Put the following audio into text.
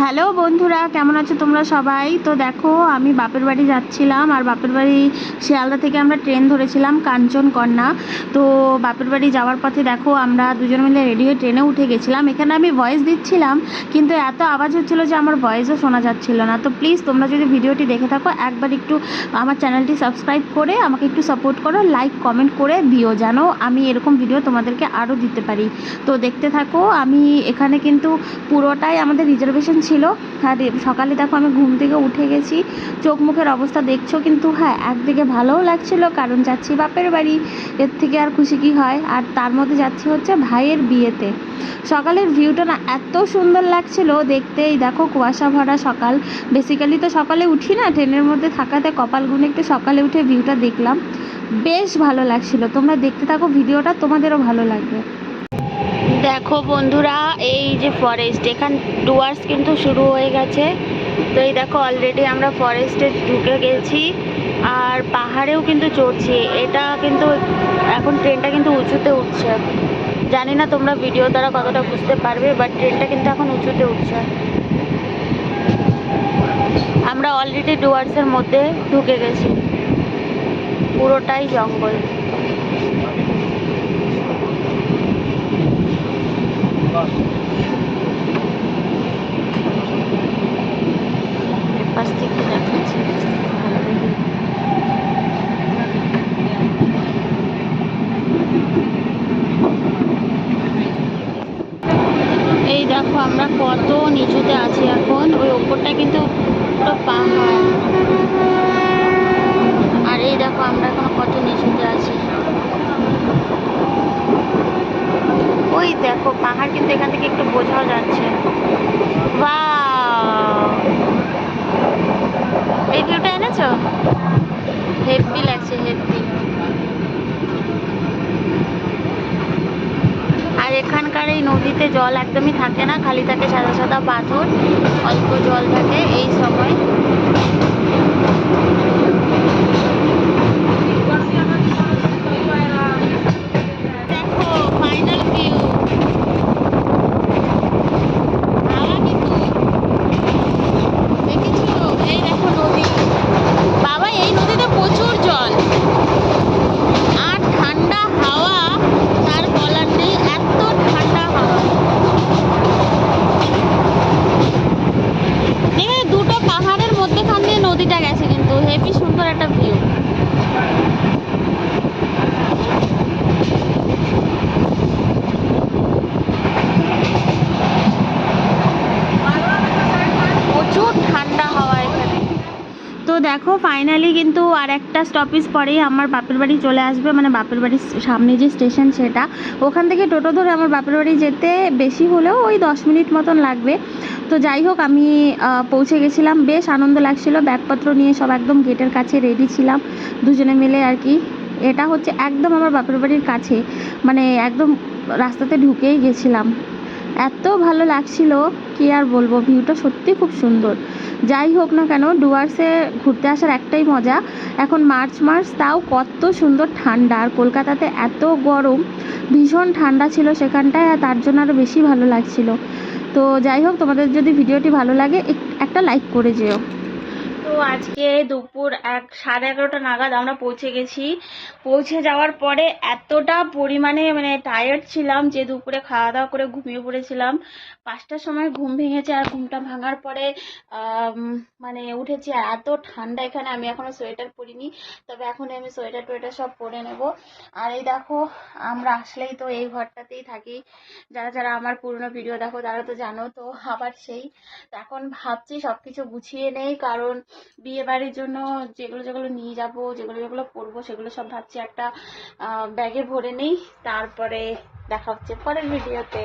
Hello বন্ধুরা, কেমন আছো তোমরা সবাই? তো দেখো, আমি বাপের বাড়ি যাচ্ছিলাম আর বাপের বাড়ি শিয়ালদা থেকে আমরা ট্রেন ধরেছিলাম কাঞ্চনকন্যা তো বাপের বাড়ি যাওয়ার পথে দেখো, আমরা দুজন মিলে রেডি হয়ে ট্রেনে উঠে গেছিলাম। এখানে আমি ভয়েস দিচ্ছিলাম, কিন্তু এত আওয়াজ হচ্ছিল যে আমার ভয়েসও শোনা যাচ্ছিল না। তো প্লিজ তোমরা যদি ভিডিওটি দেখে থাকো, একবার একটু আমার চ্যানেলটি সাবস্ক্রাইব করে আমাকে একটু সাপোর্ট করো লাইক কমেন্ট করে দিও যেন আমি এরকম ভিডিও তোমাদেরকে আরও দিতে পারি। তো দেখতে থাকো, আমি এখানে কিন্তু পুরোটাই আমাদের রিজার্ভেশন ছিল। এ- সকালে দেখো আমি ঘুম থেকে উঠে গেছি। চোখ মুখের অবস্থা দেখছ কিন্তু হ্যাঁ একদিকে ভালোও লাগছিল, কারণ যাচ্ছি বাপের বাড়ি। এর থেকে আর খুশি কি হয়? আর তার মধ্যে যাচ্ছি হচ্ছে ভাইয়ের বিয়েতে। সকালের ভিউটা না এত সুন্দর লাগছিল, দেখতেই দেখো কুয়াশা ভরা সকাল। বেসিক্যালি তো সকালে উঠি না, ট্রেনের মধ্যে থাকাতে কপাল গুনে একটু সকালে উঠে ভিউটা দেখলাম। বেশ ভালো লাগছিল, তোমরা দেখতে থাকো, ভিডিওটা তোমাদেরও ভালো লাগবে। দেখো বন্ধুরা, এই যে ফরেস্ট এখান ডুয়ার্স কিন্তু শুরু হয়ে গেছে। তো এই দেখো অলরেডি আমরা ফরেস্টে ঢুকে গেছি, আর পাহাড়েও কিন্তু চড়ছি। এটা কিন্তু এখন ট্রেনটা কিন্তু উঁচুতে উঠছে। জানি না তোমরা ভিডিও দ্বারা কতটা বুঝতে পারবে বাট ট্রেনটা কিন্তু এখন উঁচুতে উঠছে। আমরা অলরেডি ডুয়ার্সের মধ্যে ঢুকে গেছি। পুরোটাই জঙ্গল। পাশ থেকে দেখাচ্ছি ভালো। এই দেখো, আমরা কত নিচুতে আছি এখন ওই ওপরটা কিন্তু পাহাড় আর এই দেখো, আমরা এখন কত নিচুতে আছি ওই দেখো, পাহাড় কিন্তু এখান থেকে একটু বোঝাও যাচ্ছে Wow! এই এনেছো হেভি লাগছে হেভি আর এখানকার এই নদীতে জল একদমই থাকে না, খালি থাকে সাদা সাদা পাথর, অল্প জল থাকে এই সময়। cosita que ফাইনালি কিন্তু আর একটা স্টপেজ পরেই আমার বাপের বাড়ি চলে আসবে মানে বাপের বাড়ির সামনে যে স্টেশন সেটা। ওখান থেকে টোটো ধরে আমার বাপের বাড়ি যেতে বেশি হলেও ওই দশ মিনিট মতন লাগবে। তো যাই হোক, আমি পৌঁছে গেছিলাম। বেশ আনন্দ লাগছিল। ব্যাগপত্র নিয়ে সব একদম গেটের কাছে রেডি ছিলাম। দুজনে মিলে আর কি। এটা হচ্ছে একদম আমার বাপের বাড়ির কাছে। মানে একদম রাস্তাতে ঢুকেই গেছিলাম। এত ভালো লাগছিল, কি আর বলব? ভিউটা সত্যি খুব সুন্দর। যাই হোক না কেন, ডুয়ার্সে ঘুরতে আসার একটাই মজা। এখন মার্চ মাস, তাও কত সুন্দর ঠান্ডা। আর কলকাতাতে এত গরম, ভীষণ ঠান্ডা ছিল সেখানটায়, আর তার জন্য আরও বেশি ভালো লাগছিল। তো যাই হোক, তোমাদের যদি ভিডিওটি ভালো লাগে একটা লাইক করে যেও। আজকে দুপুর এক, সাড়ে এগারোটা নাগাদ আমরা পৌঁছে গেছি। পৌঁছে যাওয়ার পরে এতটা পরিমাণে মানে টায়ার্ড ছিলাম যে দুপুরে খাওয়া দাওয়া করে ঘুমিয়ে পড়েছিলাম। পাঁচটার সময় ঘুম ভেঙেছে আর ঘুমটা ভাঙার পরে মানে উঠেছি আর এত ঠান্ডা এখানে, আমি এখনও সোয়েটার পরিনি, তবে এখন আমি সোয়েটার টোয়েটার সব পরে নেব। আর এই দেখো, আমরা আসলেই তো এই ঘরটাতেই থাকি। যারা যারা আমার পুরনো ভিডিও দেখো, তারা তো জানো তো, আবার সেই। এখন ভাবছি সব কিছু গুছিয়ে নেই, কারণ বিয়ে বাড়ির জন্য যেগুলো যেগুলো নিয়ে যাব, যেগুলো যেগুলো পরবো সেগুলো সব ভাবছি একটা ব্যাগে ভরে নেই। তারপরে দেখা হচ্ছে পরের ভিডিওতে